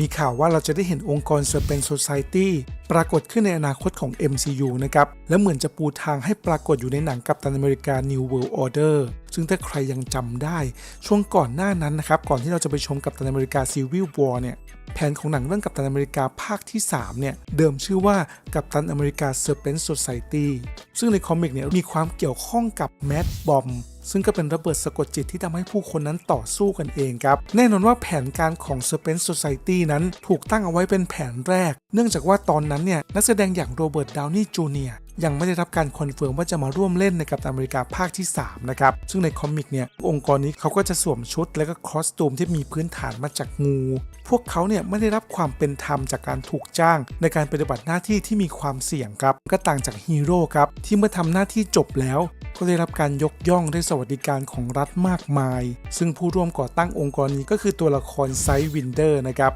มีข่าวว่าเราจะได้เห็นองค์กร Serpent Society ปรากฏขึ้นในอนาคตของ MCU นะครับ และเหมือนจะปูทางให้ปรากฏอยู่ในหนังกัปตันอเมริกา New World Order ซึ่งถ้าใครยังจำได้ ช่วงก่อนหน้านั้นนะครับ ก่อนที่เราจะไปชมกัปตันอเมริกา Civil War เนี่ยแผนของหนังเรื่องกัปตันอเมริกาภาคที่ 3 เนี่ย เดิมชื่อว่ากัปตันอเมริกา Serpent Society ซึ่งในคอมิกเนี่ยมีความเกี่ยวข้องกับแมดบอม ซึ่งก็เป็นระเบิดสะกดจิตที่ทำให้ผู้คนนั้นต่อสู้กันเองครับ แน่นอนว่าแผนการของ Serpent Society นั้นถูกตั้งเอาไว้เป็นแผนแรก เนื่องจากว่าตอนนั้นเนี่ยนักแสดงอย่างโรเบิร์ตดาวนี่จูเนียร์ ยังไม่ได้รับการคอนเฟิร์มว่าจะมาร่วมเล่นในกัปตันอเมริกาภาคที่3นะครับซึ่งในคอมิกเนี่ยองค์กรนี้เขาก็จะสวมชุด และก็คอสตูมที่มีพื้นฐานมาจากงู พวกเขาเนี่ยไม่ได้รับความเป็นธรรมจากการถูกจ้าง ในการปฏิบัติหน้าที่ที่มีความเสี่ยงครับก็ต่างจากฮีโร่ครับที่เมื่อทำหน้าที่จบแล้ว ก็ได้รับการยกย่องได้สวัสดิการของรัฐมากมาย ซึ่งผู้ร่วมก่อตั้งองค์กรนี้ก็คือตัวละครไซวินเดอร์นะครับ